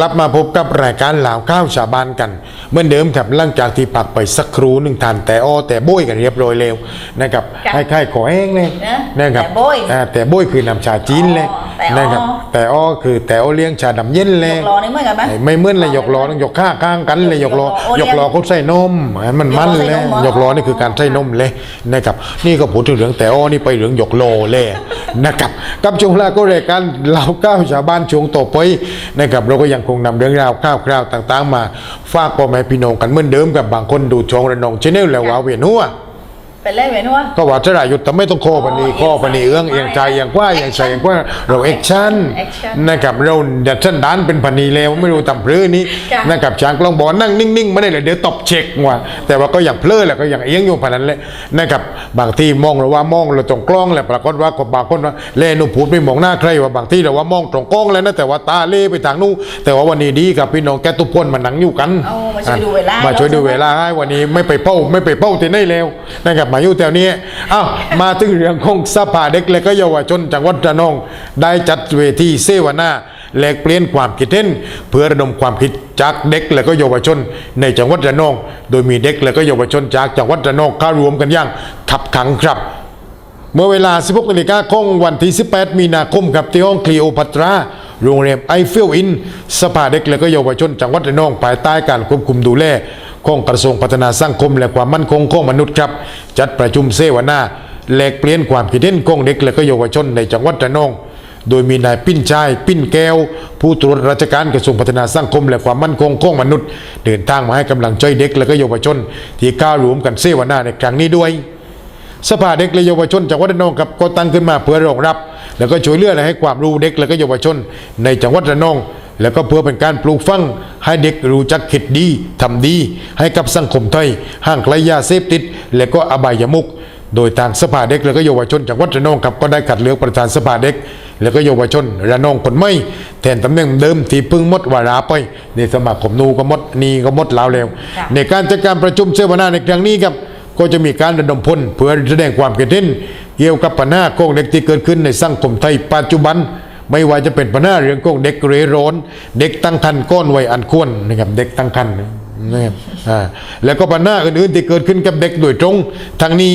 กลับมาพบกับรายการหลาวข้าวชาวบ้านกัน เหมือนเดิมครับหลังจากที่พักไปสักครู่หนึ่งทานแต่อ้อแต่โบยกันเรียบร้อยแล้วนะครับจ้ะให้ค่ายขอแห้งเลยนะนะครับแต่โบ้ยอ่าแต่โบยคือน้ำชาจีนเลย อ๋อ แต่อ้อนะครับแต่อ้อคือแต่อ้อเลี้ยงชาดำเย็นเลยยกล้อนี่เหมือนกันไหม ไม่เหมือนเลยยกล้อต้องยกข้างข้างกันเลยยกล้อยยกกล้ล้ออเขาใส่นมอันมันมันเลยยกล้อใส่นมเหรอยกล้อนี่คือการใส่นมเลยนะครับ นี่ก็พูดถึงเรื่องแต่อ้อนี่ไปเรื่องยกโลเลยนะครับกับช่วงแรกก็รายการเหล่าก้าวชาวบ้านช่วงต่อไปนะครับเราก็ยังคงนำเรื่องราวข้าวคราวต่าง ๆ มาฝากพ่อแม่พี่น้องกันเหมือนเดิมกับบางคนดูช่องระนองชแนลแล้วว่าเวียนหัว เป็นเล่นเว้นวะก็ว่าจะได้หยุดแต่ไม่ต้องโคปันนี้อ๋อข้อปันนี้เอื้องเอียงใจอย่างกว่าอย่างใจอย่างกว่าเราแอคชั่น action นะครับเราเดัดชันด้านเป็นพันนีแล้วไม่รู้ตำพลื้นี้จ้ะนะครับช้างกลองบอกนั่งนิ่งๆไม่ได้เลยเดี๋ยวตบเช็คว่าแต่ว่าก็อย่างเพลิแหละก็อย่างเอียงอยู่พันนั้นแหละนะครับบางที่มองเราว่ามองเราตรงกล้องแหละปรากฏว่าก็บางคนว่าเล่หนูพูดไม่มองหน้าใครว่าบางที่เราว่ามองตรงกล้องแล้วนะแต่ว่าตาเล่ไปทางนู้นแต่ว่าวันนี้ดีกับพี่น้องแกตุกคนมานั่งอยู่กันเอามาช่วยดูเวลามาช่วยดูเวลาให้วันนี้ไม่ไปเป้าไม่ไปเป้าที่ไหนแล้วนะครับมาอยู่แถวนี้อ้าวมาถึงเรื่องของสภาเด็กและก็เยาวชนจังหวัดระนอง ได้จัดเวทีเสวนาแลกเปลี่ยนความคิดเห็นเพื่อระดมความคิดจากเด็กและก็เยาวชน ในจังหวัดระนอง โดยมีเด็กและก็เยาวชนจากจังหวัดระนองเข้ารวมกันอย่างขับขังครับเมื่อเวลา 16นาฬิกาของวันที่ 18 มีนาคมครับที่ห้องคลีโอพัตรา โรงแรมไอเฟลอิน สภาเด็กและก็เยาวชนจังหวัดระนองภายใต้การควบคุมดูแลของกระทรวงพัฒนาสังคมและความมั่นคงของมนุษย์ครับ จัดประชุมเสวนาแลกเปลี่ยนความคิดเห็นของเด็กและก็เยาวชนในจังหวัดระนอง โดยมีนายปิ้นชาย ปิ้นแก้ว ผู้ตรวจราชการกระทรวงพัฒนาสังคม และความมั่นคงของมนุษย์ เดินทางมาให้กำลังใจเด็กและก็เยาวชน ที่ก้าวรวมกันเสวนาในครั้งนี้ด้วยสภาเด็กและเยาวชนจังหวัดระนองครับก็ตั้งขึ้นมาเพื่อรองรับ แล้วก็ช่วยเหลือและให้ความรู้เด็กและก็เยาวชน ในจังหวัดระนอง แล้วก็เพื่อเป็นการปลูกฝังให้เด็กรู้จักคิดดีทำดี ให้กับสังคมไทยห่างไกลยาเสพติด และก็อบายมุกโดยทางสภาเด็กและก็เยาวชนจังหวัดระนองครับก็ได้คัดเลือกประธานสภาเด็ก และก็เยาวชนระนองคนไม่แทนตำแหน่งเดิมที่เพึ่งหมดวาระไปในสมาคมนูก็หมดนีก็หมดแล้วแล้วค่ะในการจัดการประชุมเสวนาในครั้งนี้ครับก็จะมีการระดมพลเพื่อแสดงความคิดเห็นเกี่ยวกับปัญหาของเด็กที่เกิดขึ้นในสังคมไทยปัจจุบัน ไม่ว่าจะเป็นปัญหาเรื่องของเด็กเรร้อนเด็กตั้งครรภ์ก้อนวัยอันควรนะครับเด็กตั้งครรภ์นะครับอ่าแล้วก็ปัญหาอื่นๆที่เกิดขึ้นกับเด็กโดยตรง ทางนี้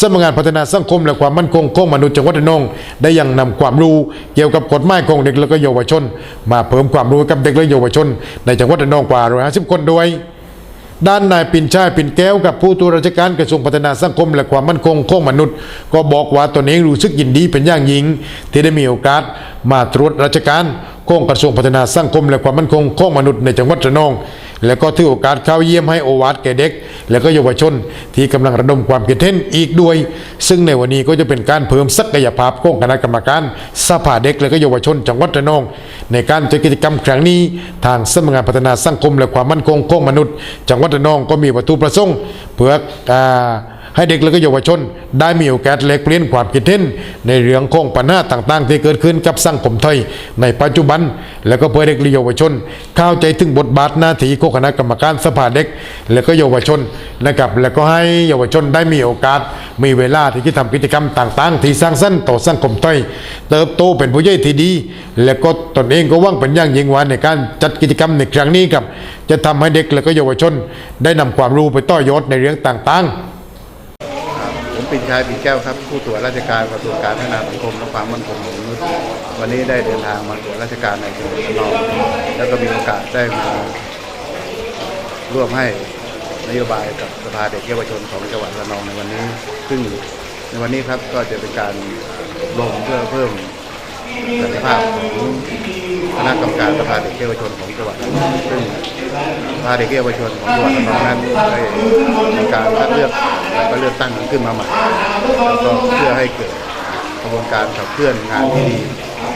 สำนักงานพัฒนาสังคมและความมั่นคงของมนุษย์จังหวัดนงได้ยังนำความรู้เกี่ยวกับกฎหมายของเด็กและก็เยาวชน มาเพิ่มความรู้กับเด็กและเยาวชน ในจังหวัดนงกว่า150คนด้วย ด้านนายปินชายปินแก้วกับผู้ตรวจราชการกระทรวงพัฒนาสังคม และความมั่นคงของมนุษย์ ก็บอกว่าตนเองรู้สึกยินดีเป็นอย่างยิ่งที่ได้มีโอกาสมาตรวจราชการของกระทรวงพัฒนาสังคม และความมั่นคงของมนุษย์ในจังหวัดระนอง แล้วก็ถือโอกาสเข้าเยี่ยมให้โอวาทแก่เด็ก และก็เยาวชนที่กำลังระดมความคิดเห็นอีกด้วย ซึ่งในวันนี้ก็จะเป็นการเพิ่มศักยภาพของคณะกรรมการสภาเด็กและก็เยาวชนจังหวัดระนอง ในการจัดกิจกรรมครั้งนี้ ทางสำนักงานพัฒนาสังคมและความมั่นคงของมนุษย์ จังหวัดระนองก็มีวัตถุประสงค์เพื่ออ ให้เด็กและก็เยาวชน ได้มีโอกาสแลกเปลี่ยนความคิดเห็นในเรื่องของปัญหาต่างๆ ที่เกิดขึ้นกับสังคมไทยในปัจจุบัน และก็เพื่อเด็กและเยาวชน เข้าใจถึงบทบาทหน้าที่ของคณะกรรมการสภาเด็ก และก็เยาวชนนะครับแล้วก็ให้เยาวชนได้มีโอกาส มีเวลาที่จะทำกิจกรรมต่างๆ ที่สร้างสรรค์ต่อสังคมไทยเติบโตเป็นผู้ใหญ่ที่ดี และก็ตนเองก็ว่างเป็นอย่างยิ่งว่าในการจัดกิจกรรมในครั้งนี้ครับจะทำให้เด็กและก็เยาวชน ได้นำความรู้ไปต่อยอดในเรื่องต่างๆ ปิ่นชายปิ่แก้วครับ ผู้ตรวจราชการกระทรวงการพัฒนาสังคมและความมั่นคงของมนุษย์วันนี้ได้เดินทางมาตรวจราชการในจังหวัดระนองแล้วก็มีโอกาสได้มาร่วมให้นโยบายกับสภาเด็กเยาวชนของจังหวัดระนองในวันนี้ ซึ่งในวันนี้ครับก็จะเป็นการลงเพื่อเพิ่ม ศักยภาพของคณะกรรมการสภาเด็กเยาวชนของจังหวัดซึ่งสภาเด็กเยาวชนของจังหวัดระนองนั้นได้มีการคัดเลือกแล้วก็เลือกตั้งขึ้นมาใหม่แล้วก็เพื่อให้เกิดกระบวนการขับเคลื่อนงานที่ดี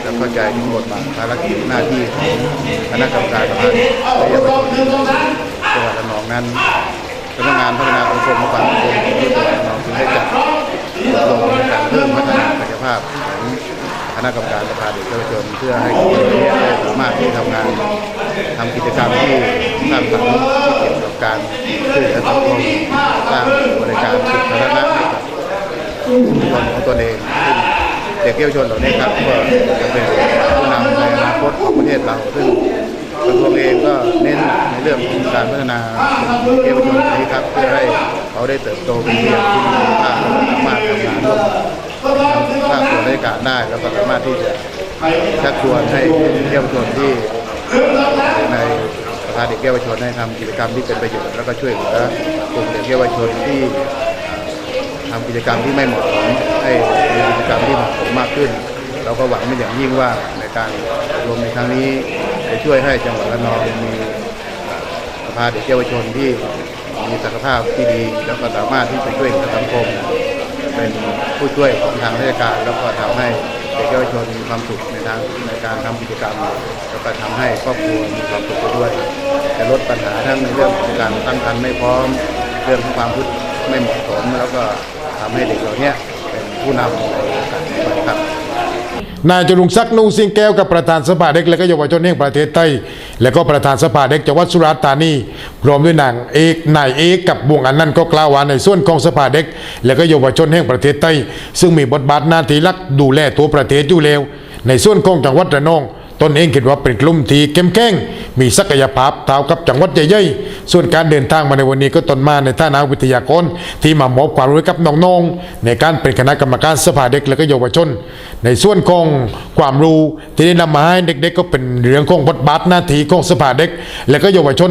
และเข้าใจถึงบทบาทภารกิจหน้าที่ของคณะกรรมการสภาเด็กเยาวชนจังหวัดระนองนั้นสำนักงานพัฒนาสังคมและความมั่นคงของจังหวัดระนองจึงได้จัดอบรมการเพิ่มพัฒนาศักยภาพของ คณะกรรมการสภาเด็กเยาวชนเพื่อให้คนเหล่านี้ได้สามารถที่ทำงานทำกิจกรรมที่สร้างสรรค์ที่เกี่ยวกับการช่วยเหลือสังคมสร้างบริการสุขภาพให้กับชุมชนของตนเองซึ่งเด็กเยาวชนเหล่านี้ครับก็จะเป็นผู้นำในอนาคตของประเทศเราซึ่งกระทรวงเองก็เน้นในเรื่องของการพัฒนาเยาวชนนี้ครับเพื่อให้เขาได้เติบโตเป็นผู้ใหญ่ที่มีคุณภาพและสามารถทำงานร่วม ภาคส่วนราชการได้แล้วก็สามารถที่จะชักชวนให้เยาวชนที่ในสภาเด็กเยาวชนให้ทำกิจกรรมที่เป็นประโยชน์แล้วก็ช่วยเหลือกลุ่มเด็กเยาวชนที่ทำกิจกรรมที่ไม่เหมาะสมให้มีกิจกรรมที่เหมาะสมมากขึ้น เราก็หวังเป็นอย่างยิ่งว่าในการอบรมในครั้งนี้จะช่วยให้จังหวัดระนองมีสภาเด็กเยาวชนที่มีศักยภาพที่ดี แล้วก็สามารถที่จะช่วยเหลือสังคม เป็นผู้ช่วยของทางราชการ แล้วก็ทำให้เด็กเยาวชนมีความสุขในทางในการทำกิจกรรม แล้วก็ทำให้ครอบครัวมีความสุขไปด้วยจะลดปัญหาทั้งในเรื่องของการตั้งครรภ์ไม่พร้อม เรื่องของความพูดไม่เหมาะสม แล้วก็ทำให้เด็กเหล่านี้เป็นผู้นำในกาสต่อไปครับ นายจรุงศักดิ์นูสิงแก้วกับประธานสภาเด็ก และก็เยาวชนแห่งประเทศไทย และก็ประธานสภาเด็กจังหวัดสุราษฎร์ธานีพร้อมด้วยนางเอกนายเอกกับวงอันนั้นก็กล่าวว่าในส่วนของสภาเด็ก และก็เยาวชนแห่งประเทศไทยซึ่งมีบทบาทหน้าที่หลักดูแลตัวประเทศอยู่แล้วในส่วนของจังหวัดระนอง ตนเองคิดว่าเป็นกลุ่มที่เข้มแข็งมีศักยภาพเท่ากับจังหวัดใหญ่ๆ ส่วนการเดินทางมาในวันนี้ก็ตนมาในฐานะวิทยากรที่มามอบความรู้กับน้องๆ ในการเป็นคณะกรรมการสภาเด็กและก็เยาวชน ในส่วนของความรู้ที่ได้นำมาให้เด็กๆ ก็เป็นเรื่องของบทบาทหน้าที่ของสภาเด็ก และก็เยาวชน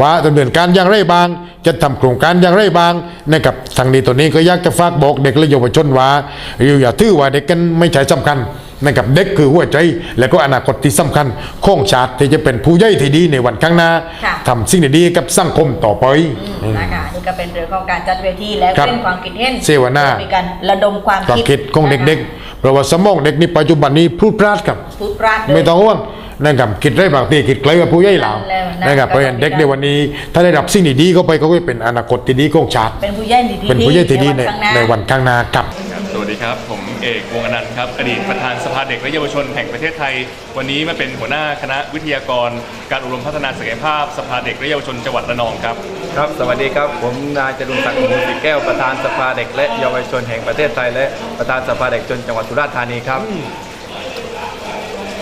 ว่าดำเนินการอย่างไรบ้าง จะทำโครงการอย่างไรบ้างนะครับทางนี้ตัวนี้ก็อยากจะฝากบอกเด็กและเยาวชนว่าอยู่อย่าถือว่าเด็กกันไม่ใช่สำคัญ นะครับเด็กคือหัวใจ และก็อนาคตที่สำคัญของชาติที่จะเป็นผู้ใหญ่ที่ดีในวันข้างหน้าค่ะทำสิ่งดีๆกับสังคมต่อไปนะคะนี่ก็เป็นเรื่องของการจัดเวทีและครับเล่นความคิดเห็นเสวนามีการระดมความความคิดคิดของเด็กๆเพราะว่าสมองเด็กนี่ปัจจุบันนี้พลุดพลาดครับพูดปราดด้วยไม่ต้องห่วงนะครับคิดได้บางทีคิดไกลกว่าผู้ใหญ่เหล่านั่นแหละนะครับเพราะฉะนั้นเด็กในวันนี้ ถ้าได้รับสิ่งดีๆเข้าไปเขาก็จะเป็นอนาคตที่ดีของชาติเป็นผู้ใหญ่ที่ดีเป็นผู้ใหญ่ที่ดีในข้างหน้าในวันข้างหน้ากับครับ สวัสดีครับ ผมเอกวงศ์อนันต์ครับอดีตประธานสภาเด็กและเยาวชนแห่งประเทศไทย วันนี้มาเป็นหัวหน้าคณะวิทยากร การอบรมพัฒนาศักยภาพ สภาเด็กและเยาวชนจังหวัดระนองครับ ครับ สวัสดีครับ ผมนายจรุงศักดิ์มูลสิแก้วประธานสภาเด็กและเยาวชนแห่งประเทศไทย และประธานสภาเด็กชนจังหวัดสุราษฎร์ธานีครับ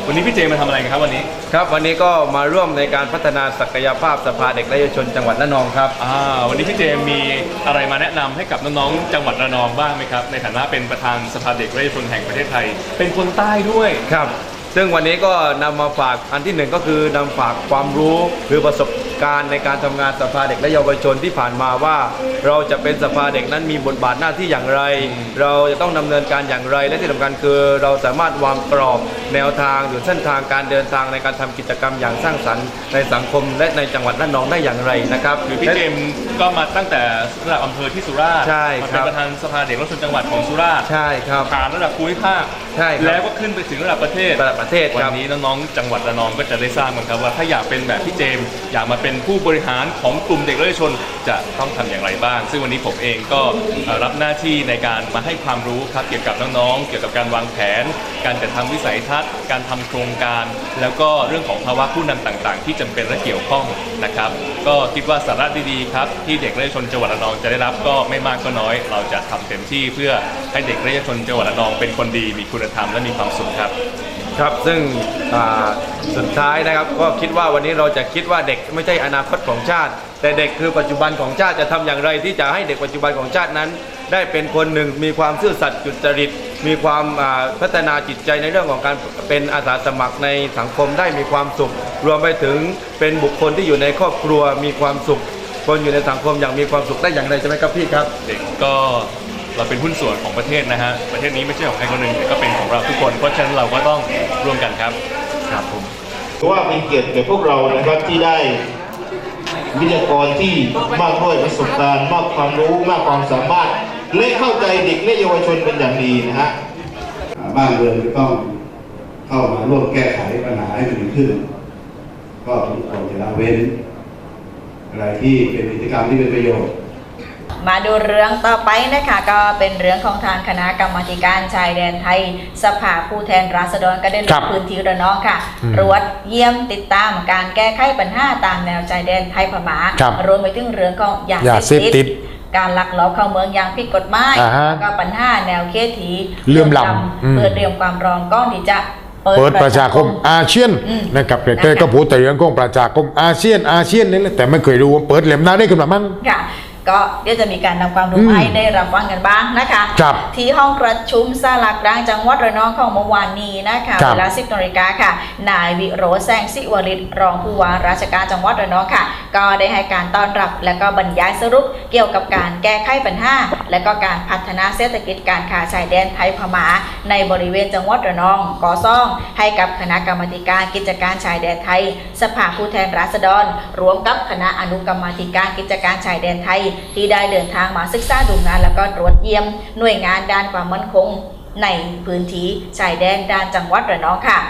วันนี้พี่เจมาทำอะไรกันครับวันนี้ ครับวันนี้ก็มาร่วมในการพัฒนาศักยภาพสภาเด็กและเยาวชนจังหวัดระนองครับ อ่าวันนี้พี่เจมีอะไรมาแนะนำให้กับน้องๆจังหวัดระนองบ้างไหมครับ ในฐานะเป็นประธานสภาเด็กและเยาวชนแห่งประเทศไทย เป็นคนใต้ด้วย ครับ ซึ่งวันนี้ก็นำมาฝากอันที่หนึ่งก็คือนำฝากความรู้หรือประสบ การณ์ในการทำงานสภาเด็กและเยาวชนที่ผ่านมาว่า เราจะเป็นสภาเด็กนั้นมีบทบาทหน้าที่อย่างไร เราจะต้องดำเนินการอย่างไร และที่สำคัญคือ เราสามารถวางกรอบแนวทางหรือเส้นทางการเดินทางในการทำกิจกรรมอย่างสร้างสรรค์ในสังคมและในจังหวัดระนองได้อย่างไรนะครับคือพี่เจมส์ก็มาตั้งแต่ระดับอำเภอที่สุราษฎร์ใช่มาครัเป็นบประธานสภาเด็กและเยาวชนจังหวัดของสุราษฎร์ใช่ครับผ่านระดับภูมิภาคใช่ครับแล้วก็ขึ้นไปถึงระดับประเทศระดับประเทศวัครับนนี้น้องๆจังหวัดระนองก็จะได้ทราบกันครับว่าถ้าอยากเป็นแบบพี่เจมส์อยากมาเป็น็นผู้บริหารของกลุ่มเด็กและเยาวชนจะต้องทำอย่างไรบ้าง ซึ่งวันนี้ผมเองก็รับหน้าที่ในการมาให้ความรู้ครับเกี่ยวกับน้องๆ เกี่ยวกับการวางแผน การจัดทำวิสัยทัศน์ การทำโครงการ แล้วก็เรื่องของภาวะผู้นำต่างๆ ที่จำเป็นและเกี่ยวข้องนะครับ ก็คิดว่าสาระดีๆครับที่เด็กและเยาวชนจังหวัดระนองจะได้รับก็ไม่มากก็น้อย เราจะทำเต็มที่เพื่อให้เด็กและเยาวชนจังหวัดระนองเป็นคนดีมีคุณธรรมและมีความสุขครับ ครับซึ่งสุดท้ายนะครับก็คิดว่าวันนี้เราจะคิดว่าเด็กไม่ใช่อนาคตของชาติ แต่เด็กคือปัจจุบันของชาติจะทำอย่างไร ที่จะให้เด็กปัจจุบันของชาตินั้น ได้เป็นคนหนึ่งมีความซื่อสัตย์จุจริต มีความพัฒนาจิตใจในเรื่องของการเป็นอาสาสมัครในสังคมได้มีความสุข รวมไปถึงเป็นบุคคลที่อยู่ในครอบครัวมีความสุข คนอยู่ในสังคมอย่างมีความสุขได้อย่างไรใช่ไหมครับพี่ครับ เด็กก็ เราเป็นหุ้นส่วนของประเทศนะฮะ ประเทศนี้ไม่ใช่ของใครคนหนึ่งแต่ก็เป็นของเราทุกคน เพราะฉะนั้นเราก็ต้องร่วมกันครับ ครับผมเพราะว่าเป็นเกียรติแก่พวกเรานะครับที่ได้วิทยากรที่มากด้วยประสบการณ์มากความรู้มากความสามารถ และเข้าใจเด็กและเยาวชนเป็นอย่างดีนะฮะบ้านเรือนก็ต้องเข้ามาร่วมแก้ไขปัญหาให้มันดีขึ้น ก็ทุกคนจะละเว้นอะไรที่เป็นกิจกรรมที่เป็นประโยชน์ มาดูเรื่องต่อไปนะคะก็เป็นเรื่องของทางคณะกรรมาธิการชายแดนไทย สภาผู้แทนราษฎรก็ได้ลครังบพื้นที่ระนองค่ะอืมตรวจเยี่ยมติดตามการแก้ไขปัญหาตามแนวชายแดนไทยพม่าครับรวมไปถึงเรื่องของยายาเสพติดการลักลอบเข้าเมืองอย่างผิดกฎหมายอ่าฮะแล้วก็ปัญหาแนวเคทีเหลื่อมล้ำอืมเพื่อเตรียมความพร้อมก้อนที่จะเปิเปิดดประชาคมอาเซียนอืมนะครับแต่นะคะก็พูดแต่เรื่องของประชาคมอาเซียนอาเซียนนี่แหละแต่ไม่เคยรู้ว่าเปิดเล่มหน้าได้ขึ้นมามั่งค่ะ ก็เดี๋ยวจะมีการนำความรู้อืมมาให้ได้รับฟังกันบ้างนะคะ ครับที่ห้องประชุมสลากกลางจังหวัดระนองของเมื่อวานนี้นะคะครับ เวลา 10นาฬิกาค่ะ นายวิโรจน์แสงสิวริตรองผู้ว่าราชการจังหวัดระนองค่ะ ก็ได้ให้การต้อนรับและก็บรรยายสรุปเกี่ยวกับการแก้ไขปัญหาและก็การพัฒนาเศรษฐกิจการค้าชายแดนไทยพม่าในบริเวณจังหวัดระนองก่อซ่อง ให้กับคณะกรรมาธิการกิจการชายแดนไทย สภาผู้แทนราษฎรรวมกับคณะอนุกรรมาธิการกิจการชายแดนไทยที่ได้เดินทางมาศึกษาดูงาน แล้วก็ตรวจเยี่ยมหน่วยงานด้านความมั่นคง ในพื้นที่ชายแดนด้านจังหวัดระนองค่ะ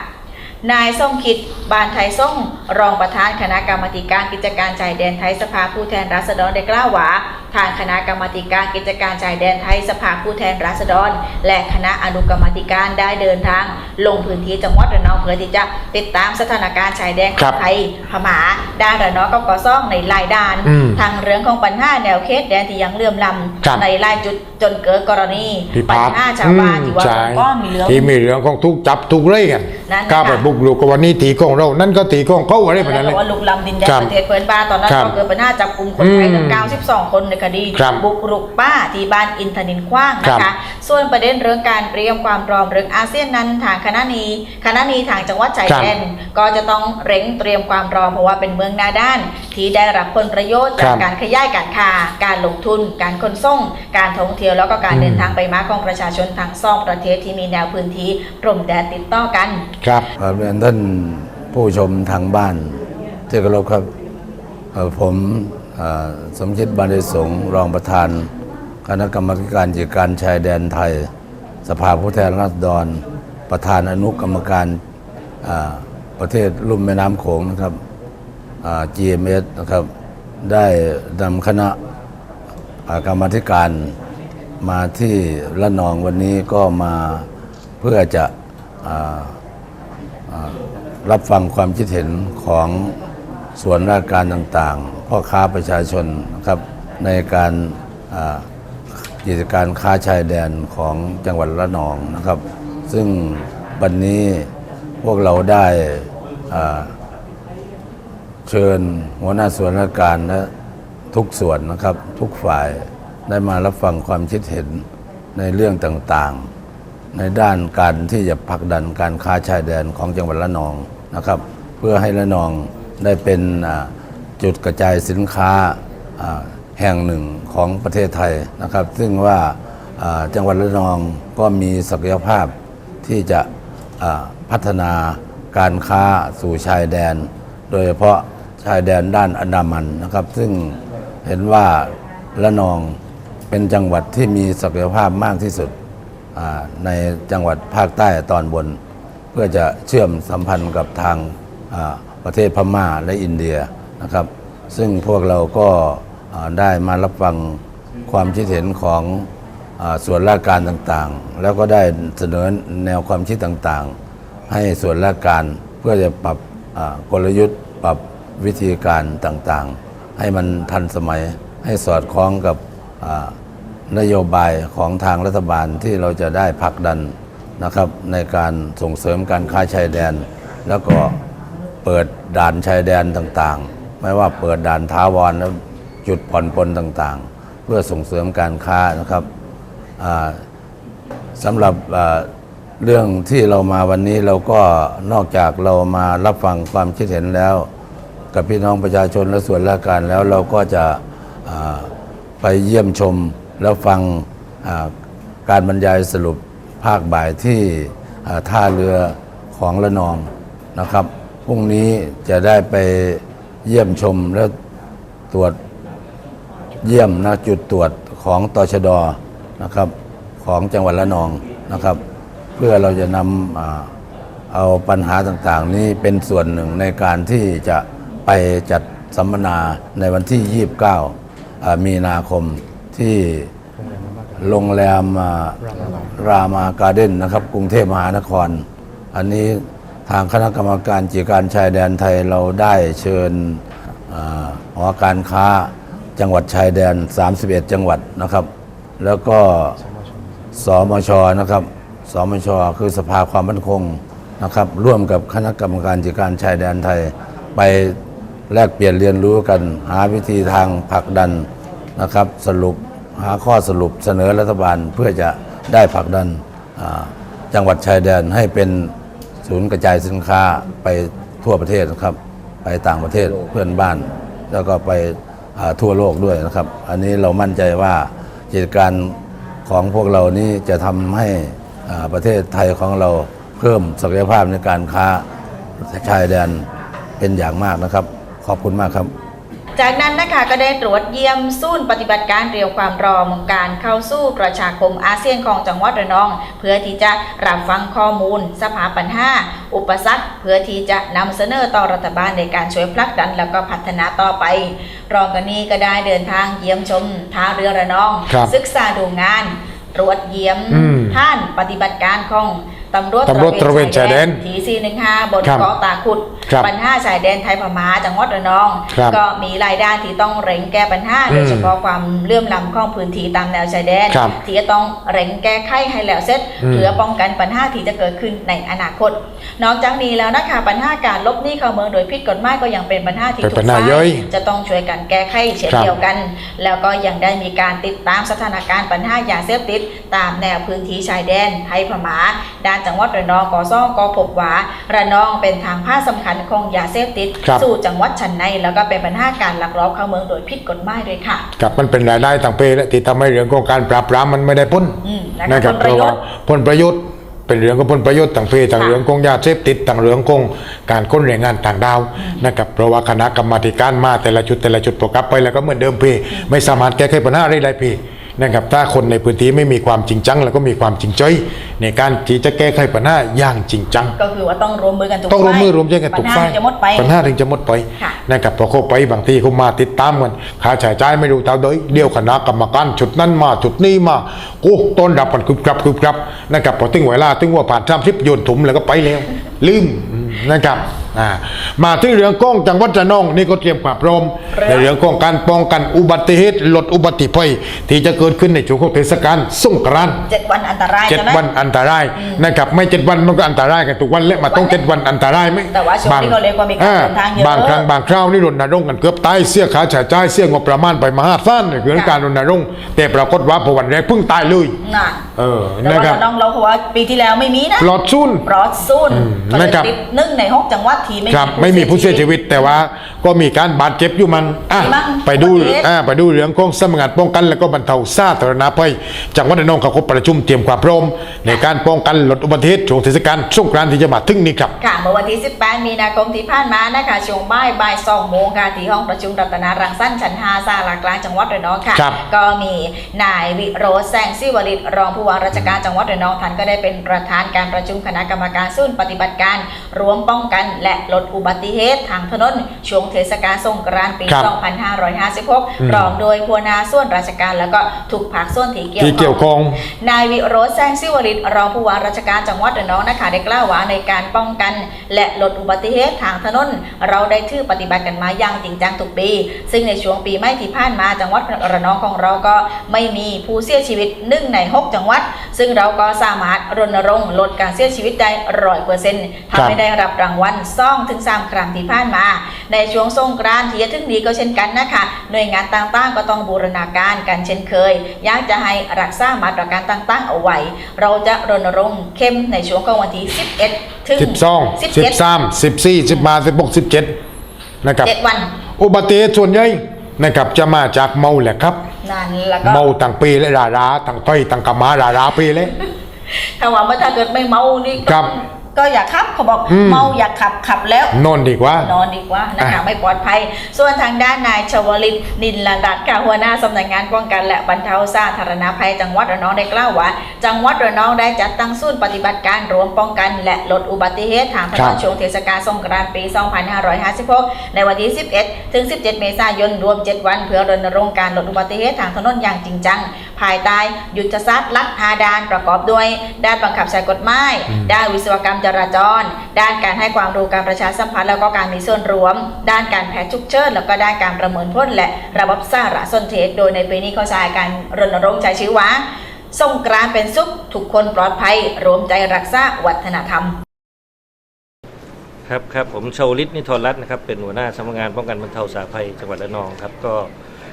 นายส้มคิด บานไทยส่งรองประธานคณะกรรมาธิการกิจการชายแดนไทยสภาผู้แทนราษฎรได้กล่าวว่าทางคณะกรรมาธิการกิจการชายแดนไทยสภาผู้แทนราษฎร และคณะอนุกรรมาธิการได้เดินทาง ลงพื้นที่จังหวัดระนองเพื่อที่จะติดตามสถานการณ์ชายแดนขครัองบไทยพม่าด้านระนองก็ก่อซ่องในหลายด้านอืมทางเรื่องของปัญหาแนวเขตแดนที่ยังเลื่อมล้ครับำในหลายจุดจนเกิดกรณีพิปัญพาทหาชาวบ้านที่ว่าใช่ก็มีเรื่องที่มีเรื่องของทุกจับทุกเร่กันนั่นกล้าค่ะไปบุกรุกกับวันนี้ตีของเรา นั่นก็ตีของเขาอะไรแบบนั้นแล้เลวยก็ว่าลุกล้ำดินแดนครับประเทศเพื่อนบ้านตอนนั้นครับก็เกิดปัญหาจับกลุ่มคนไทยอืมทั้ง92 คนในคดีครับบุกรุกป้าที่บ้านอินทนินกว้างนะครัคะบส่วนประเด็นเรื่องการเตรียมความพร้อมเรื่องอาเซียนนั้นทางคณะนี้คณะนี้ทางจังหวัดชายแดนก็จะต้องเร่งเตรียมความพร้อมเพราะว่าเป็นเมืองหนาด้าน ที่ได้รับผลประโยชน์จากการขยายการค้าการลงทุน การขนส่ง การท่องเที่ยวแล้วก็การเดินทางไปมาของประชาชนทั้งสองประเทศที่มีแนวพื้นที่พรมแดนติดต่อกัน ครับครับเรียนท่านผู้ชมทางบ้านที่เคารพครับเอ่อผมเอ่อ สมคิดบานเดสงรองประธาน คณะกรรมการกิการชายแดนไทย สภาผู้แทนราษฎร ประธานอนุกรรมการประเทศลุ่มแม่น้ำโขงนะครับ GMS นะครับ ได้นำคณะกรรมธิการมาที่ละนองวันนี้ก็มาเพื่อจะอ่ารับฟังความคิดเห็นของ ส่วนราชการต่างๆ พ่อค้าประชาชนนะครับในการกิจการค้าชายแดนของจังหวัดระนองนะครับ ซึ่งวันนี้พวกเราได้เชิญหัวหน้าส่วนราชการและทุกส่วนนะครับทุกฝ่ายได้มารับฟังความคิดเห็นในเรื่องต่างๆ ในด้านการที่จะผลักดันการค้าชายแดนของจังหวัดระนองนะครับ เพื่อให้ระนอง ได้เป็นจุดกระจายสินค้าแห่งหนึ่งของประเทศไทยนะครับ ซึ่งว่าจังหวัดระนองก็มีศักยภาพที่จะพัฒนาการค้าสู่ชายแดน โดยเฉพาะชายแดนด้านอันดามันนะครับ ซึ่งเห็นว่าระนองเป็นจังหวัดที่มีศักยภาพมากที่สุดในจังหวัดภาคใต้ตอนบน เพื่อจะเชื่อมสัมพันธ์กับทางา ประเทศพม่าและอินเดียนะครับ ซึ่งพวกเราก็ได้มารับฟังความคิดเห็นของอส่วนราชการต่างๆ แล้วก็ได้เสนอแนวความคิดต่างๆ ให้ส่วนราชการเพื่อจะปรับกลยุทธ์ ปรับวิธีการต่างๆ ให้มันทันสมัยให้สอดคล้องกับนโยบายของทางรัฐบาลที่เราจะได้ผลักดันนะครับในการส่งเสริมการค้าชายแดน แล้วก็ เปิดด่านชายแดนต่างๆ ไม่ว่าเปิดด่านท้าวรและจุดผ่อนปลนต่างๆ เพื่อส่งเสริมการค้านะครับสำหรับเรื่องที่เรามาวันนี้เราก็นอกจากเรามารับฟังความคิดเห็นแล้ว กับพี่น้องประชาชนและส่วนราชการแล้วเราก็จะไปเยี่ยมชมแล้วฟังการบรรยายสรุปภาคบ่ายที่ท่าเรือของระนองนะครับ รุ่งนี้จะได้ไปเยี่ยมชมและตรวจเยี่ยมนะจุดตรวจของตชดนะครับของจังหวัดระนองนะครับ เพื่อเราจะนำเอาปัญหาต่างๆ นี้เป็นส่วนหนึ่งในการที่จะไปจัดสัมมนาในวันที่ 29อ่ามีนาคมที่โรงแรมรามาการ์เด้นนะครับ กรุงเทพมหานคร อันนี้ ทางคณะกรรมการกิจการชายแดนไทยเราได้เชิญหอการค้าจังหวัดชายแดน 31 จังหวัดนะครับ แล้วก็สมชนะครับสมชคือสภาความมั่นคงนะครับ ร่วมกับคณะกรรมการกิจการชายแดนไทย ไปแลกเปลี่ยนเรียนรู้กัน หาวิธีทางผลักดันนะครับ สรุปหาข้อสรุปเสนอรัฐบาลเพื่อจะได้ผลักดันจังหวัดชายแดนให้เป็น ศูนย์กระจายสินค้าไปทั่วประเทศนะครับ ไปต่างประเทศเพื่อนบ้าน แล้วก็ไปทั่วโลกด้วยนะครับ อันนี้เรามั่นใจว่ากิจการของพวกเรานี้จะทำให้ประเทศไทยของเราเพิ่มศักยภาพในการค้าชายแดนเป็นอย่างมากนะครับ ขอบคุณมากครับ จากนั้นนะคะก็ได้ตรวจเยี่ยมศูนย์ปฏิบัติการเตรียมความรอมการเข้าสู่ประชาคมอาเซียนของจังหวัดระนอง เพื่อที่จะรับฟังข้อมูล สภาปัญหาอุปสรรคเพื่อที่จะนำเสนอต่อรัฐบาลในการช่วยผลักดันแล้วก็พัฒนาต่อไป รองกันนี้ก็ได้เดินทางเยี่ยมชมท่าเรือระนองครับศึกษาดูงาน ตรวจเยี่ยมอืมท่านปฏิบัติการของ ตำรวจตำรวจตระเวนชายแดนทีซีหนึ่งห้าบนครับเกาะตาขุดครับปัญหาชายแดนไทยพม่าจังหวัดระนองครับก็มีรายด้านที่ต้องเร่งแก้ปัญหาอืมโดยเฉพาะความเลื่อมล้ำของพื้นที่ตามแนวชายแดนครับที่จะต้องเร่งแก้ไขให้แล้วเสร็จอืมเพื่อป้องกันปัญหาที่จะเกิดขึ้นในอนาคต นอกจากนี้แล้วนะคะปัญหาการลบหนี้เข้าเมืองโดยผิดกฎหมายก็ยังเป็นปัญหาที่เป็นทุปักญหาฝ่ายย่อยจะต้องช่วยกันแก้ไขเช่นครับเดียวกัน แล้วก็ยังได้มีการติดตามสถานการณ์ปัญหายาเสพติด ตามแนวพื้นที่ชายแดนไทยพม่าด้านจังหวัดระนองกอซ่องก็พบว่าระนองเป็นทางผ้าสำคัญของยาเสพติดครับสู่จังหวัดชั้นใน แล้วก็เป็นปัญหาการลักลอบเข้าเมืองโดยผิดกฎหมายด้วยค่ะกับมันเป็นรายได้ต่างประเทศและที่ทำให้เรื่องของการปราบปรามมันไม่ได้พ้นอืมนะคะนะครับผลประโยชน์เพราะว่าผลประโยชน์เป็นเรื่องของผลประโยชน์ต่างประเทศต่างค่ะเรื่องของยาเสพติดต่างเรื่องของการค้นแรงงานต่างดาวนะครับเพราะว่าคณะกรรมาธิการมาแต่ละจุดแต่ละจุดพอกลับไปแล้วก็เหมือนเดิมพี่ไม่สามารถแก้ไขปัญหาได้เลยพี่ นะครับถ้าคนในพื้นที่ไม่มีความจริงจัง แล้วก็มีความจริงใจในการที่จะแก้ไขปัญหาอย่างจริงจัง ก็คือว่าต้องรวมมือกันทุกต้องร่วมมือฝ่ายร่วมใจกันทุกปัญหาฝ่ายจะหมดไปปัญหาถึงจะหมดไปค่ะนะครับพอเข้าไปบางทีเขามาติดตามกันค่าใช้จ่ายไม่รู้เท่าใดเดียวคณะกรรมการจุดนั้นมาจุดนี้มาโอ้ต้นรับกันคึบครับคึบครับนะครับพอถึงเวลาถึงว่าผ่านสามสิบโยนถุมแล้วก็ไปแล้วลืมนะครับ อ่ามาที่เรื่องกล้องจังหวัดระนองนี่ก็เตรียมความพร้อมในเรื่องของการป้องกันอุบัติเหตุลดอุบัติภัยที่จะเกิดขึ้นในช่วงของเทศกาลสงกรานต์เจ็ดวันอันตรายเจ็ดใช่ไหมวันอันตรายนะครับไม่เจ็ดวันมันก็อันตรายกันทุกวันและมาต้องเจ็ดวันอันตรายไหมแต่ว่าช่วงนี้ก็เรียกว่ามีการเดินทางเยอะบางครั้งบางคราวนี่รณรงค์กันเกือบตายเสียขาฉาจ่ายเสียงบประมาณไปมหาศาลเนี่ยคือการรณรงค์แต่ปรากฏว่าพอวันแรกเพิ่งตายเลยน่ะเออแต่นะว่าครับน้องเราเขาว่าปีที่แล้วไม่มีนะปลอดซุนปลอดซุนอืมก็เลยนะครับติดหนึ่งในหกจังหวัดที่ไม่ครับไม่มีผู้เสียชีวิตแต่ว่าก็มีการบาดเจ็บอยู่มันอะมีมั้งไปดูอุบัติเหตุ อ่าไปดูเรื่องของสำนักงานป้องกันและก็บรรเทาสาธารณภัยจังหวัดระนองเขาก็ประชุมเตรียมความพร้อมในการป้องกันลดอุบัติเหตุช่วงเทศกาลสงกรานต์ที่จะมาถึงนี้ครับ ค่ะเมื่อวันที่ 18 มีนาคมที่ผ่านมานะคะช่วงบ่ายบ่ายสองโมงค่ะที่ห้องประชุมรัตนารังสรรค์ชั้น5ซาลากลางจังหวัดระนองค่ะ ครับก็มีนายวิโรจน์แสงสิวริตรองผู้ว่าราชการจังหวัดระนองท่านก็ได้เป็นประธานการประชุมคณะกรรมการศูนย์ปฏิบัติการรวมป้องกันและลดอุบัติเหตุทางถนนช่วงเทศกาลสงกรานต์ปี ครับ2556พร้อมโดยหัวหน้าส่วนราชการแล้วก็ทุกภาคส่วนที่เกี่ยวที่เกี่ยวข้องข้อง นายวิโรจน์แสงสิวริตรองผู้ว่าราชการจังหวัดระนองนะคะได้กล่าวว่าในการป้องกัน และลดอุบัติเหตุทางถนนเราได้ถือปฏิบัติกันมาอย่างจริงจังทุกปี ซึ่งในช่วงปีใหม่ที่ผ่านมาจังหวัดระนองของเราก็ไม่มีผู้เสียชีวิตหนึ่งในหกจังหวัด ซึ่งเราก็สามารถรณรงค์ลดการเสียชีวิตได้ร้อยเปอร์เซ็นต์ทำให้ได้รับรางวัลซ่องถึงสามครั้งที่ผ่านมาในช่วงสงกรานต์ที่จะถึงนี้ก็เช่นกันนะคะ หน่วยงานต่างๆ ก็ต้องบูรณาการกันเช่นเคย อยากจะให้รักษามาตรการต่างๆ เอาไว้ เราจะรณรงค์เข้มในช่วงของวันที่ 11 ถึงสิบสองสิบสามสิบสี่สิบห้าสิบหกสิบเจ็ดนะครับ7วัน อุบัติเหตุส่วนใหญ่นะครับจะมาจากเมาแหละครับนั่นแล้วก็เมาต่างปีและราราต่างต้อยต่างกะมาราราปีเลยถ้าว่าถ้าเกิดไม่เมานี่ก็ครับ ก็อย่าขับเขาบอกอืม เมาอย่าขับขับแล้ว นอนดีกว่า นอนดีกว่านะคะอะไม่ปลอดภัย ส่วนทางด้านนายชวลิตนินลรัตน์ค่ะหัวหน้าสำนักงานป้องกันและบรรเทาสาธารณภัยจังหวัดระนองได้กล่าวว่า จังหวัดระนองได้จัดตั้งศูนย์ปฏิบัติการรวมป้องกัน และลดอุบัติเหตุทางถคนรับนช่วงเทศกาลสงกรานต์ปี 2556 ในวันที่ 11 ถึง 17 เมษายนรวม 7 วัน เพื่อรณรงค์การลดอุบัติเหตุทางถนนอย่างจริงจัง ภายใต้ยุทธศาสตร์หลัก5ด้านประกอบด้วย ด้านบังคับใช้กฎหมายด้านวิศวกรรมจราจร ด้านการให้ความรู้การประชาสัมพันธ์แล้วก็การมีส่วนรวม ด้านการแพทย์ฉุกเฉินแล้วก็ด้านการประเมินผลและระบบสารสนเทศ โดยในปีนี้เขาใช้การรณรงค์ใช้ชื่อว่าสงกรานต์เป็นสุขทุกคนปลอดภัยรวมใจรักษาวัฒนธรรม ครับครับผมชาวลิตนิทรรัตน์นะครับเป็นหัวหน้าสำนักงานป้องกันบรรเทาสาภัยจังหวัดระนองครับก็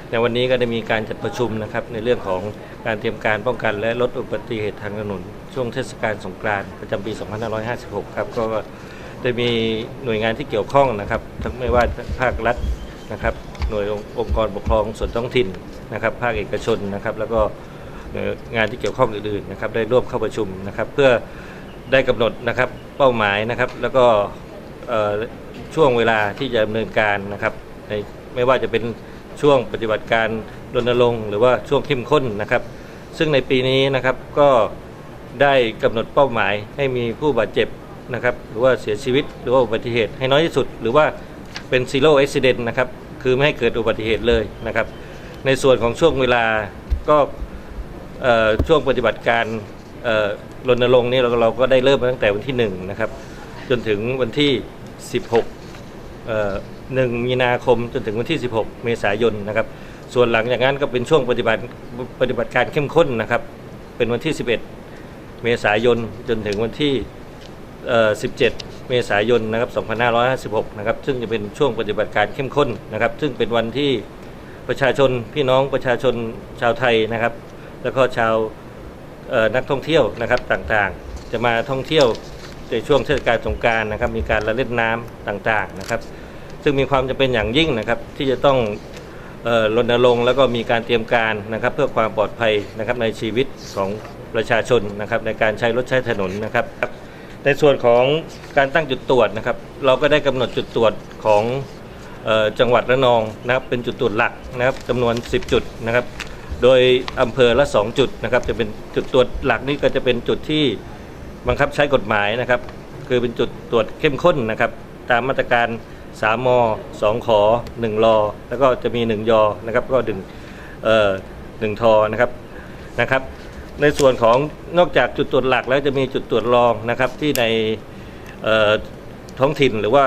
ในวันนี้ก็ได้มีการจัดประชุมนะครับในเรื่องของการเตรียมการป้องกันและลดอุบัติเหตุทางถนน ช่วงเทศกาลสงกรานต์ประจำปี 2556 ครับก็ได้มีหน่วยงานที่เกี่ยวข้องนะครับทั้งไม่ว่าภาครัฐนะครับ หน่วยองค์กรปกครองส่วนท้องถิ่นนะครับ ภาคเอกชนนะครับ แล้วก็งานที่เกี่ยวข้องอื่นๆนะครับได้ร่วมเข้าประชุมนะครับ เพื่อได้กำหนดนะครับเป้าหมายนะครับ แล้วก็ช่วงเวลาที่จะดำเนินการนะครับในไม่ว่าจะเป็น ช่วงปฏิบัติการรณรงค์หรือว่าช่วงเข้มข้นนะครับ ซึ่งในปีนี้นะครับก็ได้กำหนดเป้าหมายให้มีผู้บาดเจ็บนะครับหรือว่าเสียชีวิตหรือว่าอุบัติเหตุให้น้อยที่สุด หรือว่าเป็น zero accident นะครับคือไม่ให้เกิดอุบัติเหตุเลยนะครับ ในส่วนของช่วงเวลาก็ช่วงปฏิบัติการรณรงค์นี่เราเราก็ได้เริ่มตั้งแต่วันที่1นะครับจนถึงวันที่ 16 1 มีนาคมจนถึงวันที่ 16 เมษายนนะครับ ส่วนหลังจากนั้นก็เป็นช่วงปฏิบัติปฏิบัติการเข้มข้นนะครับ เป็นวันที่ 11 เมษายนจนถึงวันที่ 17 เมษายนนะครับ 2556 นะครับ ซึ่งจะเป็นช่วงปฏิบัติการเข้มข้นนะครับ ซึ่งเป็นวันที่ประชาชนพี่น้องประชาชนชาวไทยนะครับ แล้วก็ชาวนักท่องเที่ยวนะครับต่างๆ จะมาท่องเที่ยวในช่วงเทศกาลสงการนะครับ มีการละเล่นน้ำต่างๆนะครับ ซึ่งมีความจำเป็นอย่างยิ่งนะครับที่จะต้องออรณรงค์แล้วก็มีการเตรียมการนะครับเพื่อความปลอดภัยนะครับในชีวิตของประชาชนนะครับในการใช้รถใช้ถนนนะครับ ในส่วนของการตั้งจุดตรวจนะครับ เราก็ได้กำหนดจุดตรวจของออจังหวัดระนองนะครับเป็นจุดตรวจหลักนะครับจำนวน 10 จุดนะครับ โดยอำเภอละ 2 จุดนะครับจะเป็นจุดตรวจหลักนี่ก็จะเป็นจุดที่บังคับใช้กฎหมายนะครับ คือเป็นจุดตรวจเข้มข้นนะครับ ตามมาตรการ 3ม2ขอ1รอแล้วก็จะมี 1 ยอนะครับก็ดึงเอ่อหนึ่งทอนะครับนะครับ ในส่วนของนอกจากจุดตรวจหลักแล้วจะมีจุดตรวจรองนะครับที่ในเอ่อท้องถิ่นหรือว่า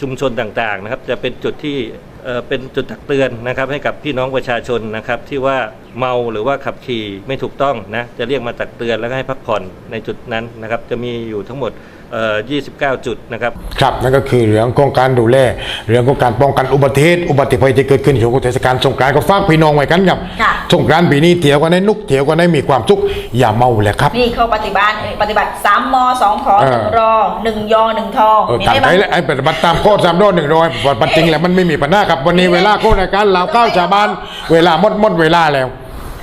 ชุมชนต่างๆนะครับ จะเป็นจุดที่เอ่อเป็นจุดตักเตือนนะครับ ให้กับพี่น้องประชาชนนะครับที่ว่า เมาหรือว่าขับขี่ไม่ถูกต้องนะจะเรียกมาตักเตือนแล้วก็ให้พักผ่อนในจุดนั้นนะครับจะมีอยู่ทั้งหมดเอ่อ29 จุดนะครับครับนั่นก็คือเรื่องของการดูแลเรื่องของการป้องกันอุบัติเหตุอุบัติภัยที่เกิดขึ้นในช่วงเทศกาลสงกรานต์ก็ฝากพี่น้องไว้กันครับค่ะสงกรานต์ปีนี้เที่ยวกันให้นุกเที่ยวกันให้มีความสุขอย่าเมาแหละครับนี่เขาปฏิบัติปฏิบัติ3ม2ขอเออ1รอ1ยอ1ทอเออมีตามไหมใจเลยไอ้ปฏิบัติตามโคตรสามโดหนึ่งร้อยปัจจริงแหละมันไม่มีปัญหาครับวันนี้เวลาโคตรรายการเราเข้าชาวบ้านเวลาหมดหมดเวลาแล้ว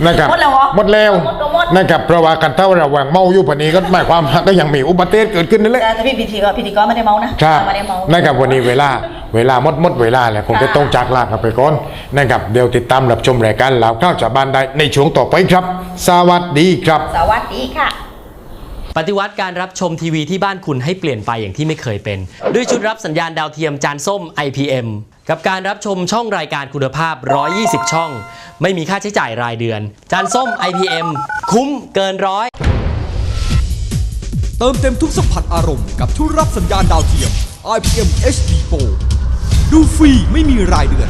นะครับหมดแล้วเหรอหมดแล้วหมดก็หมด นะครับเพราะว่ากันเท่าระหว่างเมาอยู่ปานนี้ก็หมายความว่าก็ยังมีอุบัติเหตุเกิดขึ้นนั่นแหละ แต่พี่พิธีก็พิธีก็ไม่ได้เมานะ ครับไม่ได้เมา นะครับวันนี้เวลาเวลาหมดหมดเวลาแล้วคงจะค่ะ ต้องจากลากันไปก่อนนะครับเดี๋ยวติดตามรับชมรายการเราเข้าชาวบ้านได้ในช่วงต่อไปครับ สวัสดีครับ สวัสดีค่ะ ปฏิวัติการรับชมทีวีที่บ้านคุณให้เปลี่ยนไปอย่างที่ไม่เคยเป็น ด้วยชุดรับสัญญาณดาวเทียมจานส้ม IPM กับการรับชมช่องรายการคุณภาพ 120 ช่อง ไม่มีค่าใช้จ่ายรายเดือน จานส้ม IPM คุ้มเกินร้อย เติมเต็มทุกสัมผัสอารมณ์กับทุกรับสัญญาณดาวเทียม IPM HD Pro ดูฟรีไม่มีรายเดือน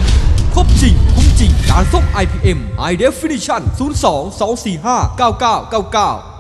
ครบจริง คุ้มจริง การส่ง IPM High Definition 02 245 9999